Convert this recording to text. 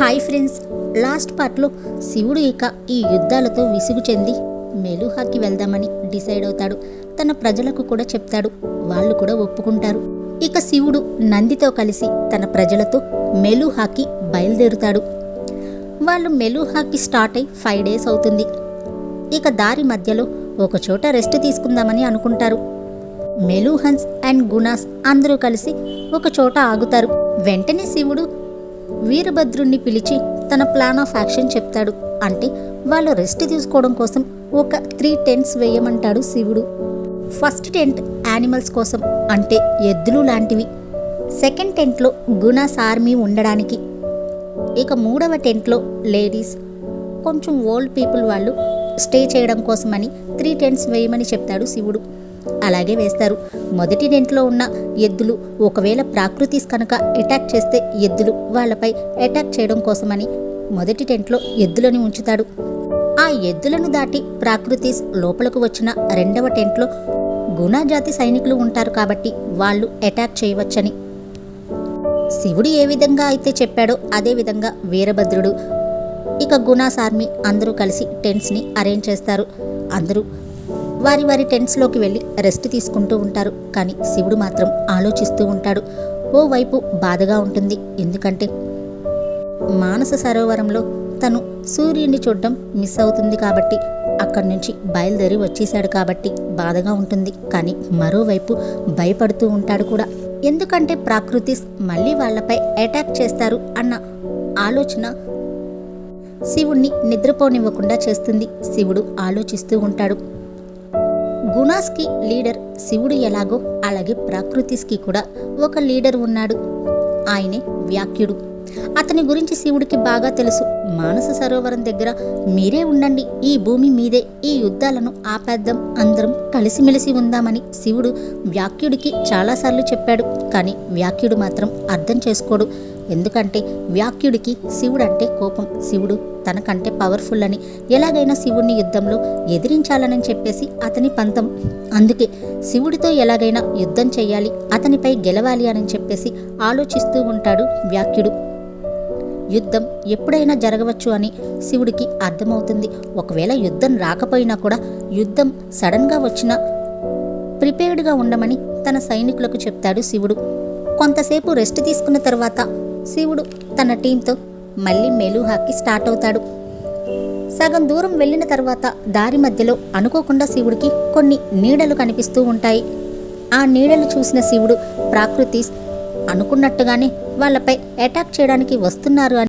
Hi friends. Last పార్ట్లో శివుడు ఇక ఈ యుద్ధాలతో విసుగు చెంది మెలుహాకి వెళ్దామని డిసైడ్ అవుతాడు. తన ప్రజలకు కూడా చెప్తాడు. వాళ్ళు కూడా ఒప్పుకుంటారు. ఇక శివుడు నందితో కలిసి తన ప్రజలతో మెలుహాకి బయలుదేరుతాడు. వాళ్ళు మెలుహాకి స్టార్ట్ అయి ఫైవ్ డేస్ అవుతుంది. ఇక దారి మధ్యలో ఒక చోట రెస్ట్ తీసుకుందామని అనుకుంటారు. మెలుహన్స్ అండ్ గునాస్ అందరూ కలిసి ఒక చోట ఆగుతారు. వెంటనే శివుడు వీరభద్రుణ్ణి పిలిచి తన ప్లాన్ ఆఫ్ యాక్షన్ చెప్తాడు. అంటే వాళ్ళు రెస్ట్ తీసుకోవడం కోసం ఒక త్రీ టెంట్స్ వేయమంటాడు శివుడు. ఫస్ట్ టెంట్ యానిమల్స్ కోసం అంటే ఎద్దులు లాంటివి. సెకండ్ టెంట్లో గుణాస్ ఆర్మీ ఉండడానికి. ఇక మూడవ టెంట్లో లేడీస్ కొంచెం ఓల్డ్ పీపుల్ వాళ్ళు స్టే చేయడం కోసమని త్రీ టెంట్స్ వేయమని చెప్తాడు శివుడు. అలాగే వేస్తారు. మొదటి టెంట్లో ఉన్న ఎద్దులు ఒకవేళ ప్రాకృతిస్ కనుక అటాక్ చేస్తే ఎద్దులు వాళ్ళపై అటాక్ చేయడం కోసమని మొదటి టెంట్లో ఎద్దులను ఉంచుతాడు. ఆ ఎద్దులను దాటి ప్రాకృతిస్ లోపలకు వచ్చిన రెండవ టెంట్లో గుణాజాతి సైనికులు ఉంటారు కాబట్టి వాళ్ళు అటాక్ చేయవచ్చని. శివుడు ఏ విధంగా అయితే చెప్పాడో అదే విధంగా వీరభద్రుడు ఇక గుణాస్ ఆర్మీ అందరూ కలిసి టెంట్స్ని అరేంజ్ చేస్తారు. అందరూ వారి వారి టెంట్స్లోకి వెళ్ళి రెస్ట్ తీసుకుంటూ ఉంటారు. కానీ శివుడు మాత్రం ఆలోచిస్తూ ఉంటాడు. ఓవైపు బాధగా ఉంటుంది. ఎందుకంటే మానస సరోవరంలో తను సూర్యుడిని చూడడం మిస్ అవుతుంది కాబట్టి అక్కడి నుంచి బయలుదేరి వచ్చేశాడు కాబట్టి బాధగా ఉంటుంది. కానీ మరోవైపు భయపడుతూ ఉంటాడు కూడా. ఎందుకంటే ప్రాకృతిస్ మళ్ళీ వాళ్ళపై అటాక్ చేస్తారు అన్న ఆలోచన శివుణ్ణి నిద్రపోనివ్వకుండా చేస్తుంది. శివుడు ఆలోచిస్తూ ఉంటాడు. గుణాస్కి లీడర్ శివుడు ఎలాగో అలాగే ప్రాకృతిస్కి కూడా ఒక లీడర్ ఉన్నాడు. ఆయనే వ్యాఖ్యుడు. అతని గురించి శివుడికి బాగా తెలుసు. మానస సరోవరం దగ్గర మీరే ఉండండి. ఈ భూమి మీదే ఈ యుద్ధాలను ఆపేద్దాం. అందరం కలిసిమెలిసి ఉందామని శివుడు వ్యాఖ్యుడికి చాలాసార్లు చెప్పాడు. కానీ వ్యాఖ్యుడు మాత్రం అర్థం చేసుకోడు. ఎందుకంటే వ్యాఖ్యుడికి శివుడు అంటే కోపం. శివుడు తనకంటే పవర్ఫుల్ అని. ఎలాగైనా శివుడిని యుద్ధంలో ఎదిరించాలని చెప్పేసి అతని పంతం. అందుకే శివుడితో ఎలాగైనా యుద్ధం చేయాలి అతనిపై గెలవాలి అని చెప్పేసి ఆలోచిస్తూ ఉంటాడు వ్యాఖ్యుడు. యుద్ధం ఎప్పుడైనా జరగవచ్చు అని శివుడికి అర్థమవుతుంది. ఒకవేళ యుద్ధం రాకపోయినా కూడా యుద్ధం సడన్గా వచ్చినా ప్రిపేర్డ్గా ఉండమని తన సైనికులకు చెప్తాడు శివుడు. కొంతసేపు రెస్ట్ తీసుకున్న తర్వాత శివుడు తన టీంతో మళ్ళీ మెలుహాకి స్టార్ట్ అవుతాడు. సగం దూరం వెళ్ళిన తర్వాత దారి మధ్యలో అనుకోకుండా శివుడికి కొన్ని నీడలు కనిపిస్తూ ఉంటాయి. ఆ నీడలు చూసిన శివుడు ప్రాకృతి అనుకున్నట్టుగానే వాళ్ళపై అటాక్ చేయడానికి వస్తున్నారు అని